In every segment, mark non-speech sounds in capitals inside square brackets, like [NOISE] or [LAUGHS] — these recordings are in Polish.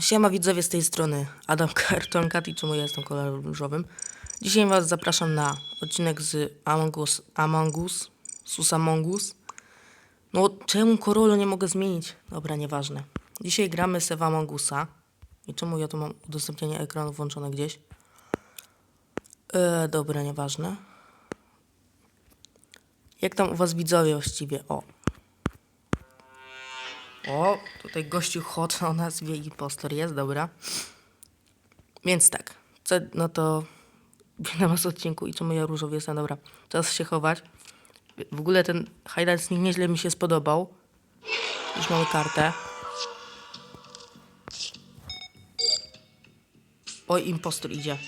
Siema widzowie z tej strony, Adam [LAUGHS] Kartonkat i czemu ja jestem kolorem różowym. Dzisiaj was zapraszam na odcinek z Among Us, Among Us, Sus Among Us. No czemu Korolo nie mogę zmienić? Dobra, nieważne. Dzisiaj gramy se w. I czemu ja tu mam udostępnienie ekranu włączone gdzieś? E, dobra, nieważne. Jak tam u was widzowie właściwie? O, o, tutaj gościu hot o nazwie impostor jest, dobra. Więc tak, co, no to na was odcinku i czemu ja różowy jestem, dobra. Czas się chować. W ogóle ten highlight nie nieźle mi się spodobał. Już mamy kartę. Oj, impostor idzie.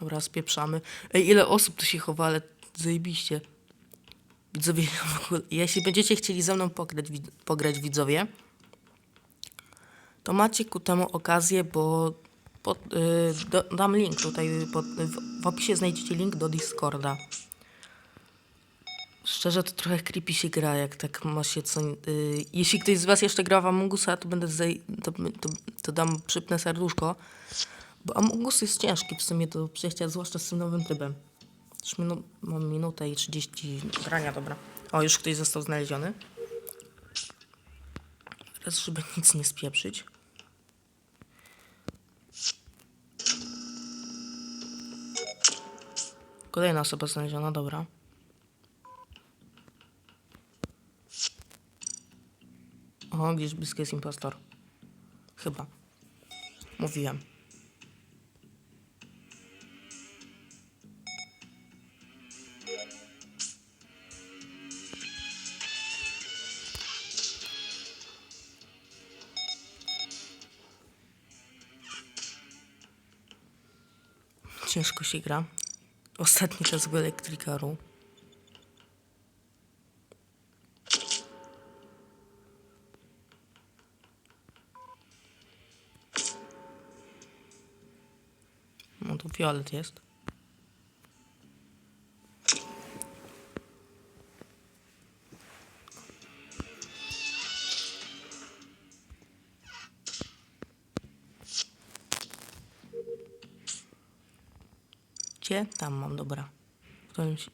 Dobra, spieprzamy. Ej, ile osób tu się chowa, ale zajebiście. Widzowie, [LAUGHS] jeśli będziecie chcieli ze mną pograć, wid- pograć widzowie, to macie ku temu okazję, bo pod, y, do, dam link tutaj, pod, w, w opisie znajdziecie link do Discorda. Szczerze to trochę creepy się gra, jak tak ma się co... Y, jeśli ktoś z was jeszcze gra w Amongusa, to będę zaj, to, to, to dam przypnę serduszko. Bo Among Us jest ciężki w sumie do przejścia, zwłaszcza z tym nowym trybem. Już minu mam minutę i 30 grania, dobra. O, już ktoś został znaleziony. Teraz, żeby nic nie spieprzyć. Kolejna osoba znaleziona, dobra. O, gdzieś blisko jest impostor. Chyba. Mówiłem. Ciężko się gra. Ostatni czas w Electricaru. No tu fiolet jest. Gdzie? Tam mam, dobra. W którymś...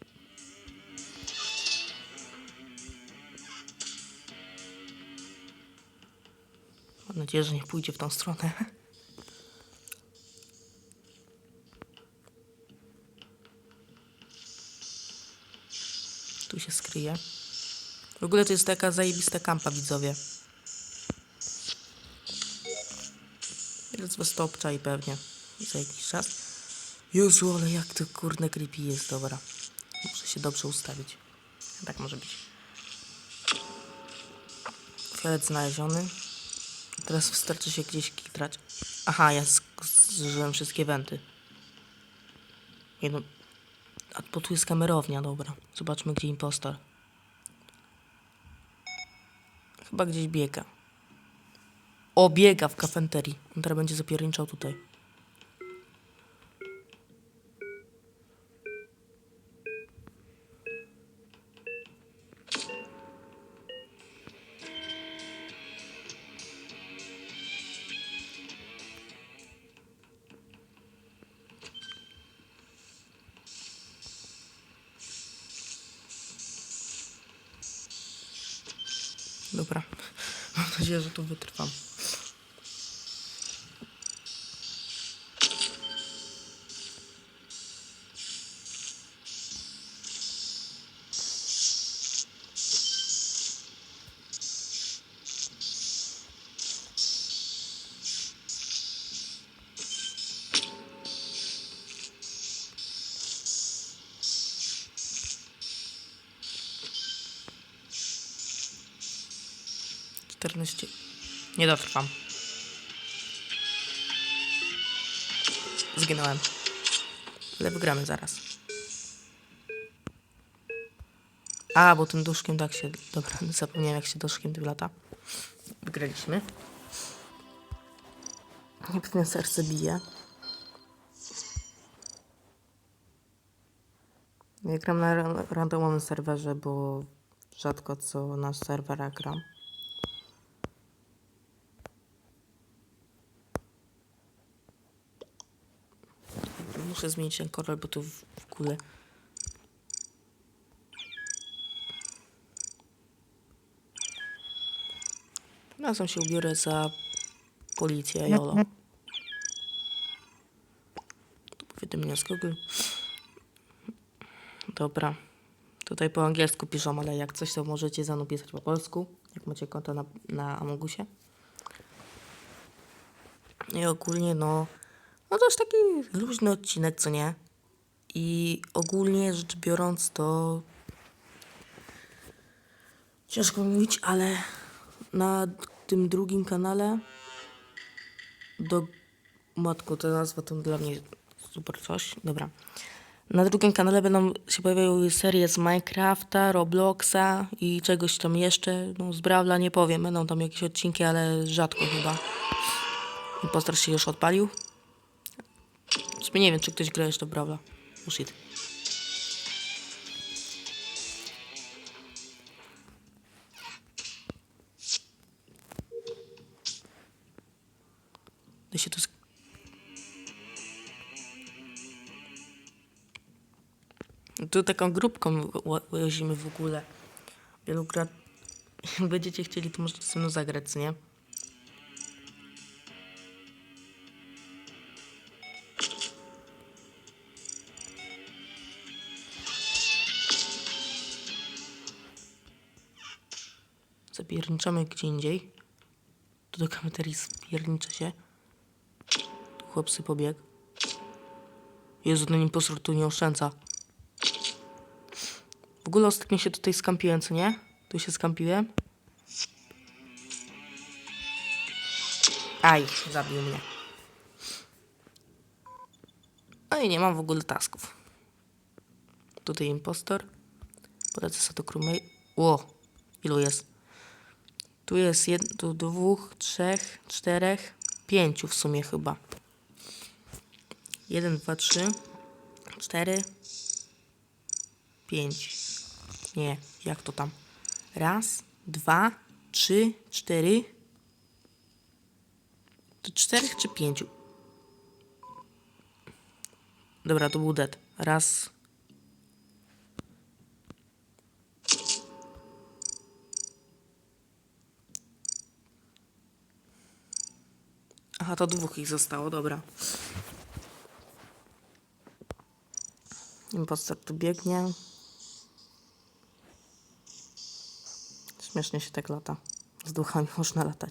Mam nadzieję, że nie pójdzie w tą stronę. Tu się skryje. W ogóle to jest taka zajebista kampa, widzowie. Jeden z was to obczai pewnie za jakiś czas. Jezu, ale jak to kurde creepy jest, dobra. Muszę się dobrze ustawić. Tak może być. Fiolet znaleziony. Teraz wystarczy się gdzieś kitrać. Aha, ja zużyłem wszystkie wenty. Jedno... A bo tu jest kamerownia, dobra. Zobaczmy, gdzie impostor. Chyba gdzieś biega. O, biega w kafeterii. On teraz będzie zapierniczał tutaj. Mam nadzieję, że tu wytrwam. Czternaście. Nie dotrwam. Zginąłem. Ale wygramy zaraz. A, bo tym duszkiem tak się... Dobra, [LAUGHS] zapomniałem jak się duszkiem tym lata. Wygraliśmy. Niepewne serce bije. Ja gram na ra- randomowym serwerze, bo rzadko co na serwerach gram. Muszę zmienić ten kolor, bo to w, w ogóle... Razem się ubiorę za policję, jolo. To powiadomienia z Google. Dobra. Tutaj po angielsku piszą, ale jak coś, to możecie za pisać po polsku, jak macie konto na, na Amogusie. I ogólnie, no, no to już taki luźny odcinek, co nie? I ogólnie rzecz biorąc, to ciężko mówić, ale na tym drugim kanale do matko, ta nazwa to dla mnie super coś. Dobra. Na drugim kanale będą się pojawiały serie z Minecrafta, Robloxa i czegoś tam jeszcze. No z Brawla nie powiem, będą tam jakieś odcinki, ale rzadko chyba. Impostor się już odpalił. Sumie nie wiem, czy ktoś gra jeszcze w Brawla. Oh shit. Da się tu sk- Tu taką grupką ła- jeździmy w ogóle. Wielu gra... [LAUGHS] Jak będziecie chcieli, to możecie ze mną zagrać, nie? Zapierniczamy gdzie indziej. Tu do kafeterii spiernicza się. Chłopcy pobiegł. Jezu, ten impostor tu nie oszczędza. W ogóle ostatnio się tutaj skampiłem, co nie? Tu się skampiłem. Aj, zabił mnie. No i nie mam w ogóle tasków. Tutaj impostor. Polecę sobie do crewmate. Ło, ilu jest? Tu jest jed... tu dwóch, trzech, czterech, pięciu w sumie chyba. Jeden, dwa, trzy, cztery, pięć. Nie, jak to tam? Raz, dwa, trzy, cztery. To czterech czy pięciu? Dobra, to był dead. Raz. Aha, to dwóch ich zostało, dobra. Impostor tu biegnie. Śmiesznie się tak lata. Z duchami można latać.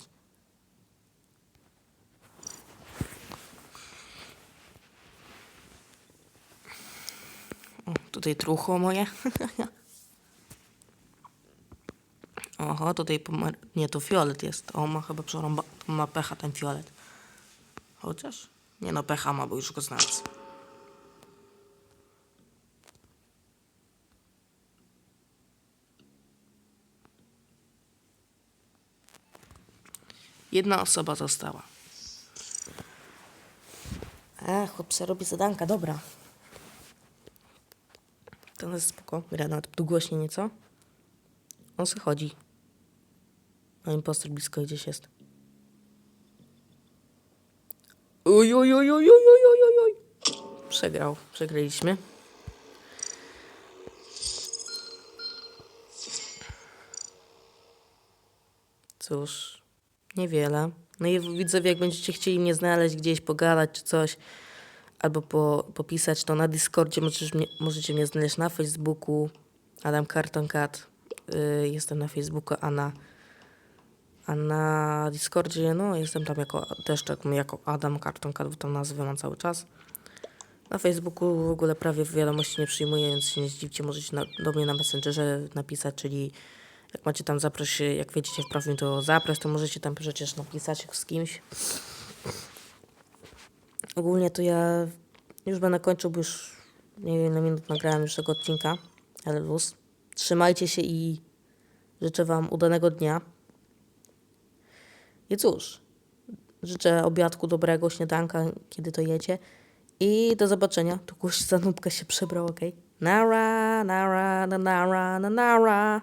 O, tutaj truchło moje. [LAUGHS] Oho, tutaj pomer... Nie, to fiolet jest. O, ma chyba przerąba... Ma pecha ten fiolet. Chociaż? Nie no, pecha ma, bo już go znalazł. Jedna osoba została. E, chłop se robi zadanka, dobra. To jest spoko. Gra nawet tu głośniej nieco. On se chodzi. A impostor blisko gdzieś jest. Oj, oj, oj, oj, oj, oj, oj, oj. Przegrał, przegraliśmy. Cóż, niewiele. No i widzowie, jak będziecie chcieli mnie znaleźć gdzieś, pogadać czy coś, albo po, popisać, to na Discordzie mnie, możecie mnie znaleźć na Facebooku, Adam Karton Cat. Yy, jestem na Facebooku, a na a na Discordzie, no jestem tam jako, też tak jako Adam Carton Cat, bo tam nazwę mam cały czas. Na Facebooku w ogóle prawie wiadomości nie przyjmuję, więc się nie zdziwcie, możecie na, do mnie na Messengerze napisać, czyli jak macie tam zaproś, jak wejdziecie w profil, to zaproś, to możecie tam przecież napisać z kimś. Ogólnie to ja już będę kończył, bo już nie wiem minut nagrałem już tego odcinka, ale luz. Trzymajcie się i życzę wam udanego dnia. I cóż, życzę obiadku dobrego, śniadanka, kiedy to jecie. I do zobaczenia. Tu ktoś za nubkę się przebrał, okej? Nara, nara, na, nara, na, nara.